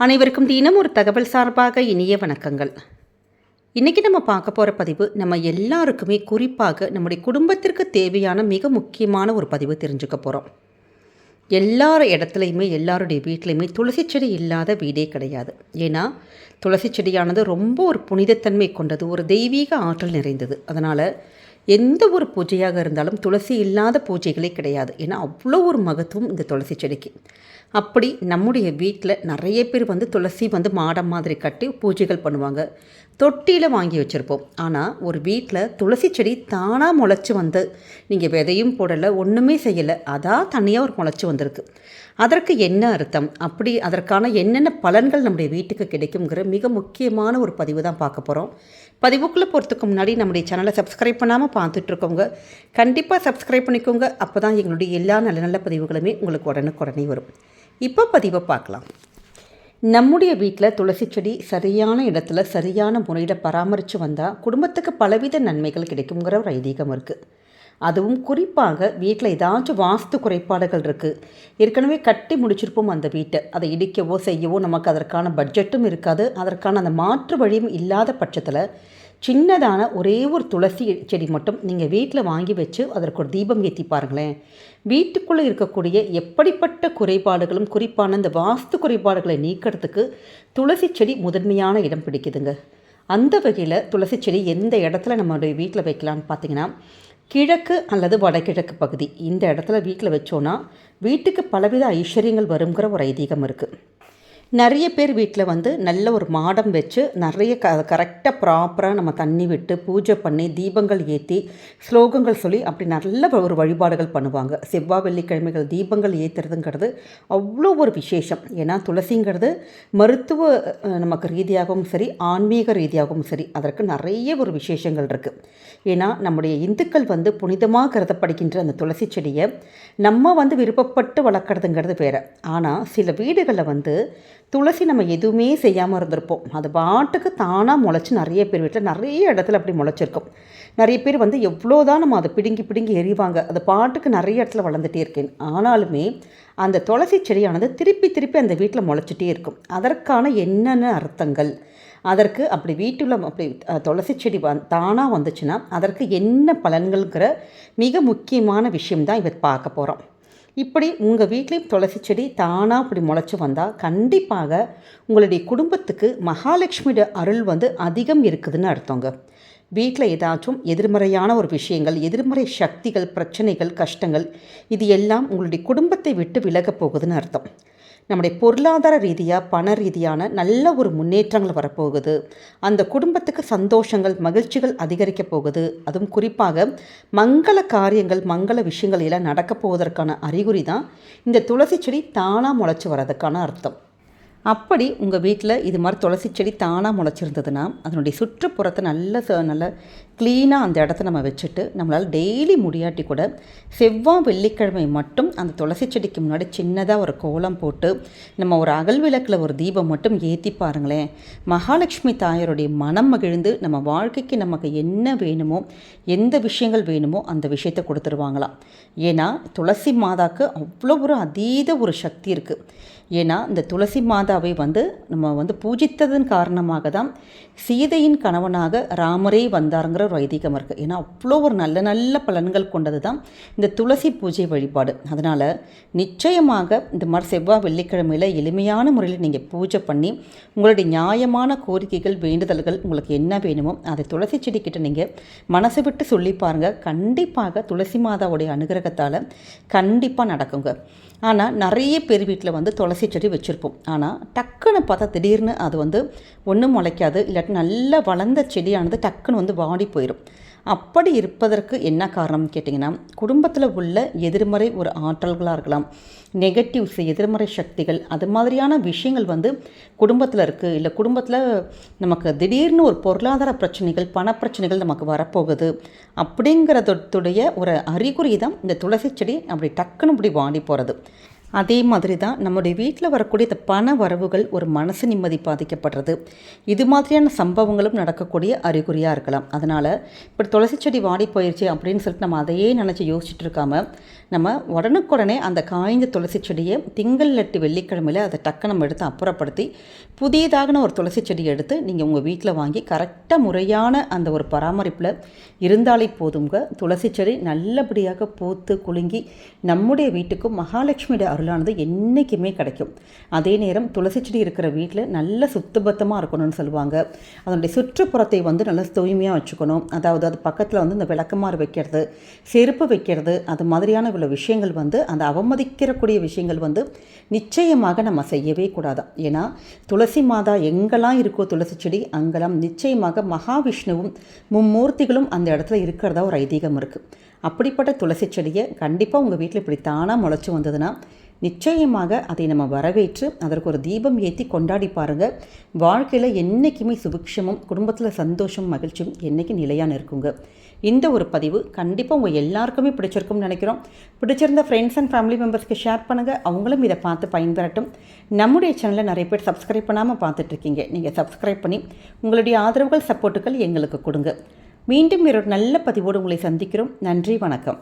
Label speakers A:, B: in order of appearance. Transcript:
A: அனைவருக்கும் தினம் ஒரு தகவல் சார்பாக இனிய வணக்கங்கள். இன்றைக்கி நம்ம பார்க்க போகிற பதிவு நம்ம எல்லாருக்குமே குறிப்பாக நம்முடைய குடும்பத்திற்கு தேவையான மிக முக்கியமான ஒரு பதிவு தெரிஞ்சுக்க போகிறோம் எல்லார் இடத்துலையுமே எல்லாருடைய வீட்லேயுமே துளசி செடி இல்லாத வீடே கிடையாது. ஏன்னா துளசி செடியானது ரொம்ப ஒரு புனிதத்தன்மை கொண்டது ஒரு தெய்வீக ஆற்றல் நிறைந்தது. அதனால் எந்த ஒரு பூஜையாக இருந்தாலும் துளசி இல்லாத பூஜைகளே கிடையாது. ஏன்னா அவ்வளோ ஒரு மகத்துவம் இந்த துளசி செடிக்கு. அப்படி நம்முடைய வீட்டில் நிறைய பேர் வந்து துளசி வந்து மாடம் மாதிரி கட்டி பூஜைகள் பண்ணுவாங்க. தொட்டியில் வாங்கி வச்சுருப்போம். ஆனால் ஒரு வீட்டில் துளசி செடி தானாக முளைச்சி வந்து நீங்கள் விதையும் போடலை ஒன்றுமே செய்யலை அதான் தனியாக ஒரு முளைச்சி வந்திருக்கு. அதற்கு என்ன அர்த்தம்? அப்படி அதற்கான என்னென்ன பலன்கள் நம்முடைய வீட்டுக்கு கிடைக்குங்கிற மிக முக்கியமான ஒரு பதிவு தான் பார்க்க போகிறோம் பதிவுக்குள்ளே போகிறதுக்கு முன்னாடி நம்முடைய சேனலை சப்ஸ்கிரைப் பண்ணாமல் பார்த்துட்ருக்கோங்க கண்டிப்பாக சப்ஸ்கிரைப் பண்ணிக்கோங்க. அப்போ தான் எங்களுடைய எல்லா நல்ல நல்ல பதிவுகளுமே உங்களுக்கு உடனுக்குடனே வரும். இப்போ பதிவை பார்க்கலாம். நம்முடைய வீட்டில் துளசி செடி சரியான இடத்துல சரியான முறையில் பராமரித்து வந்தால் குடும்பத்துக்கு பலவித நன்மைகள் கிடைக்குங்கிற ஒரு ஐதீகம் இருக்குது அதுவும் குறிப்பாக வீட்டில் ஏதாச்சும் வாஸ்து குறைபாடுகள் இருக்குது ஏற்கனவே கட்டி முடிச்சிருப்போம் அந்த வீட்டை. அதை இடிக்கவோ செய்யவோ நமக்கு அதற்கான பட்ஜெட்டும் இருக்காது. அதற்கான அந்த மாற்று வழியும் இல்லாத பட்சத்தில் சின்னதான ஒரே ஒரு துளசி செடி மட்டும் நீங்கள் வீட்டில் வாங்கி வச்சு அதற்கு ஒரு தீபம் ஏற்றி பாருங்களேன். வீட்டுக்குள்ளே இருக்கக்கூடிய எப்படிப்பட்ட குறைபாடுகளும் குறிப்பான இந்த வாஸ்து குறைபாடுகளை நீக்கிறதுக்கு துளசி செடி முதன்மையான இடம் பிடிக்குதுங்க. அந்த வகையில் துளசி செடி எந்த இடத்துல நம்மளுடைய வீட்டில் வைக்கலான்னு பார்த்தீங்கன்னா கிழக்கு அல்லது வடகிழக்கு பகுதி இந்த இடத்துல வீட்டில் வச்சோன்னா வீட்டுக்கு பலவித ஐஸ்வர்யங்கள் வருங்கிற ஒரு ஐதீகம் இருக்குது நிறைய பேர் வீட்டில் வந்து நல்ல ஒரு மாடம் வச்சு நிறைய க கரெக்டாக ப்ராப்பராக நம்ம தண்ணி விட்டு பூஜை பண்ணி தீபங்கள் ஏற்றி ஸ்லோகங்கள் சொல்லி அப்படி நல்ல ஒரு வழிபாடுகள் பண்ணுவாங்க. செவ்வாய் வெள்ளிக்கிழமைகள் தீபங்கள் ஏற்றுறதுங்கிறது அவ்வளோ ஒரு விசேஷம். ஏன்னா துளசிங்கிறது மருத்துவ நமக்கு ரீதியாகவும் சரி ஆன்மீக ரீதியாகவும் சரி அதற்கு நிறைய ஒரு விசேஷங்கள் இருக்குது ஏன்னா நம்முடைய இந்துக்கள் வந்து புனிதமாக கருதப்படுகின்ற அந்த துளசி செடியை நம்ம வந்து விருப்பப்பட்டு வளர்க்குறதுங்கிறது வேறு. ஆனால் சில வீடுகளில் வந்து துளசி நம்ம எதுவுமே செய்யாமல் இருந்திருப்போம். அது பாட்டுக்கு தானாக முளைச்சி நிறைய பேர் வீட்டில் நிறைய இடத்துல அப்படி முளைச்சிருக்கும். நிறைய பேர் வந்து எவ்வளோ தான் நம்ம அதை பிடுங்கி பிடுங்கி எறிவாங்க அது பாட்டுக்கு நிறைய இடத்துல வளர்ந்துட்டே இருக்கேன். ஆனாலுமே அந்த துளசி செடியானது திருப்பி திருப்பி அந்த வீட்டில் முளைச்சிட்டே இருக்கும். அதற்கான என்னென்ன அர்த்தங்கள்? அதற்கு அப்படி வீட்டில் அப்படி துளசி செடி வந் தானாக வந்துச்சுன்னா அதற்கு என்ன பலன்கள்ங்கிற மிக முக்கியமான விஷயம் தான் இவர் பார்க்க போகிறோம் இப்படி உங்கள் வீட்லேயும் துளசி செடி தானாக அப்படி முளைச்சி வந்தால் கண்டிப்பாக உங்களுடைய குடும்பத்துக்கு மகாலட்சுமியோட அருள் வந்து அதிகம் இருக்குதுன்னு அர்த்தங்க. வீட்டில் ஏதாச்சும் எதிர்மறையான ஒரு விஷயங்கள் எதிர்மறை சக்திகள் பிரச்சனைகள் கஷ்டங்கள் இது எல்லாம் உங்களுடைய குடும்பத்தை விட்டு விலகப் போகுதுன்னு அர்த்தம். நம்முடைய பொருளாதார ரீதியாக பண ரீதியான நல்ல ஒரு முன்னேற்றங்கள் வரப்போகுது. அந்த குடும்பத்துக்கு சந்தோஷங்கள் மகிழ்ச்சிகள் அதிகரிக்க போகுது. அதுவும் குறிப்பாக மங்கள காரியங்கள் மங்கள விஷயங்கள் எல்லாம் நடக்க போவதற்கான அறிகுறி தான் இந்த துளசி செடி தானாக முளைச்சி வர்றதுக்கான அர்த்தம். அப்படி உங்கள் வீட்டில் இது மாதிரி துளசி செடி தானாக முளைச்சிருந்ததுன்னா அதனுடைய சுற்றுப்புறத்தை நல்ல நல்ல க்ளீனாக அந்த இடத்த நம்ம வச்சுட்டு நம்மளால் டெய்லி முடியாட்டி கூட செவ்வாய் வெள்ளிக்கிழமை மட்டும் அந்த துளசி செடிக்கு முன்னாடி சின்னதாக ஒரு கோலம் போட்டு நம்ம ஒரு அகல் விளக்கில் ஒரு தீபம் மட்டும் ஏற்றி பாருங்களேன். மகாலட்சுமி தாயாருடைய மனம் மகிழ்ந்து நம்ம வாழ்க்கைக்கு நமக்கு என்ன வேணுமோ எந்த விஷயங்கள் வேணுமோ அந்த விஷயத்தை கொடுத்துருவாங்களாம். ஏன்னா துளசி மாதாக்கு அவ்வளோ ஒரு அதீத ஒரு சக்தி இருக்குது ஏன்னா இந்த துளசி மாதாவை வந்து நம்ம வந்து பூஜித்ததன் காரணமாக தான் சீதையின் கணவனாக ராமரே வந்தாருங்கிற ஒரு ஐதீகம் இருக்குது ஏன்னா அவ்வளோ ஒரு நல்ல நல்ல பலன்கள் கொண்டது தான் இந்த துளசி பூஜை வழிபாடு. அதனால் நிச்சயமாக இந்த மாதிரி செவ்வாய் வெள்ளிக்கிழமையில் எளிமையான முறையில் நீங்கள் பூஜை பண்ணி உங்களுடைய நியாயமான கோரிக்கைகள் வேண்டுதல்கள் உங்களுக்கு என்ன வேணுமோ அதை துளசி செடிக்கிட்ட நீங்கள் மனசை விட்டு சொல்லி பாருங்கள் கண்டிப்பாக துளசி மாதாவுடைய அனுகிரகத்தால் கண்டிப்பாக நடக்குங்க. ஆனால் நிறைய பேர் வீட்டில் வந்து துளசி துளசி செடி வச்சுருப்போம். ஆனால் டக்குன்னு பார்த்தா திடீர்னு அது வந்து ஒன்றும் முளைக்காது இல்லாட்டி நல்லா வளர்ந்த செடியானது டக்குன்னு வந்து வாடி போயிடும் அப்படி இருப்பதற்கு என்ன காரணம்னு கேட்டிங்கன்னா குடும்பத்தில் உள்ள எதிர்மறை ஒரு ஆற்றல்களாக இருக்கலாம் நெகட்டிவ்ஸ் எதிர்மறை சக்திகள் அது மாதிரியான விஷயங்கள் வந்து குடும்பத்தில் இருக்குது இல்லை குடும்பத்தில் நமக்கு திடீர்னு ஒரு பொருளாதார பிரச்சனைகள் பணப்பிரச்சனைகள் நமக்கு வரப்போகுது அப்படிங்கிறதுடைய ஒரு அறிகுறி தான் இந்த துளசி செடி. அப்படி டக்குன்னு இப்படி வாடி போகிறது அதே மாதிரி தான் நம்முடைய வீட்டில் வரக்கூடிய இந்த பண வரவுகள் ஒரு மனசு நிம்மதி பாதிக்கப்படுறது. இது மாதிரியான சம்பவங்களும் நடக்கக்கூடிய அறிகுறியாக இருக்கலாம். அதனால் இப்படி துளசி செடி வாடி போயிடுச்சு அப்படின்னு சொல்லிட்டு நம்ம அதையே நினச்சி யோசிச்சுட்டு இருக்காம நம்ம உடனுக்குடனே அந்த காய்ந்த துளசி செடியை திங்கள் லட்டு வெள்ளிக்கிழமையில் அதை டக்கு நம்ம எடுத்து அப்புறப்படுத்தி புதியதாகன ஒரு துளசி செடியை எடுத்து நீங்கள் உங்கள் வீட்டில் வாங்கி கரெக்டாக முறையான அந்த ஒரு பராமரிப்பில் இருந்தாலே போதுங்க துளசி செடி நல்லபடியாக பூத்து குலுங்கி நம்முடைய வீட்டுக்கும் மகாலட்சுமியோட அருளானது என்றைக்குமே கிடைக்கும். அதே நேரம் துளசி செடி இருக்கிற வீட்டில் நல்ல சுத்தபத்தமாக இருக்கணும்னு சொல்லுவாங்க. அதனுடைய சுற்றுப்புறத்தை வந்து நல்லா தூய்மையாக வச்சுக்கணும். அதாவது அது பக்கத்தில் வந்து இந்த விளக்கமாறு வைக்கிறது செருப்பு வைக்கிறது அது மாதிரியான உள்ள விஷயங்கள் வந்து அந்த அவமதிக்கிறக்கூடிய விஷயங்கள் வந்து நிச்சயமாக நம்ம செய்யவே கூடாது. ஏன்னா துளசி மாதா எங்கெல்லாம் இருக்கோ துளசி செடி அங்கெல்லாம் நிச்சயமாக மகாவிஷ்ணுவும் மும்மூர்த்திகளும் அந்த இடத்துல இருக்கிறதா ஒரு ஐதீகம் இருக்குது அப்படிப்பட்ட துளசி செடியை கண்டிப்பாக உங்கள் வீட்டில் இப்படி தானாக முளைச்சி வந்ததுன்னா நிச்சயமாக அதை நம்ம வரவேற்று அதற்கு ஒரு தீபம் ஏற்றி கொண்டாடி பாருங்கள் வாழ்க்கையில் என்றைக்குமே சுபிக்ஷமும் குடும்பத்தில் சந்தோஷம் மகிழ்ச்சியும் என்றைக்கு நிலையான இருக்குங்க இந்த ஒரு பதிவு கண்டிப்பாக உங்கள் எல்லாருக்குமே பிடிச்சிருக்கும்னு நினைக்கிறோம். பிடிச்சிருந்த ஃப்ரெண்ட்ஸ் அண்ட் ஃபேமிலி மெம்பர்ஸ்க்கு ஷேர் பண்ணுங்கள் அவங்களும் இதை பார்த்து பயன்பெறட்டும். நம்முடைய சேனலில் நிறைய பேர் சப்ஸ்கிரைப் பண்ணாமல் பார்த்துட்ருக்கீங்க நீங்கள் சப்ஸ்கிரைப் பண்ணி உங்களுடைய ஆதரவுகள் சப்போர்ட்டுகள் எங்களுக்கு கொடுங்க. மீண்டும் ஒரு நல்ல பதிவோடு உங்களை சந்திக்கிறோம். நன்றி வணக்கம்.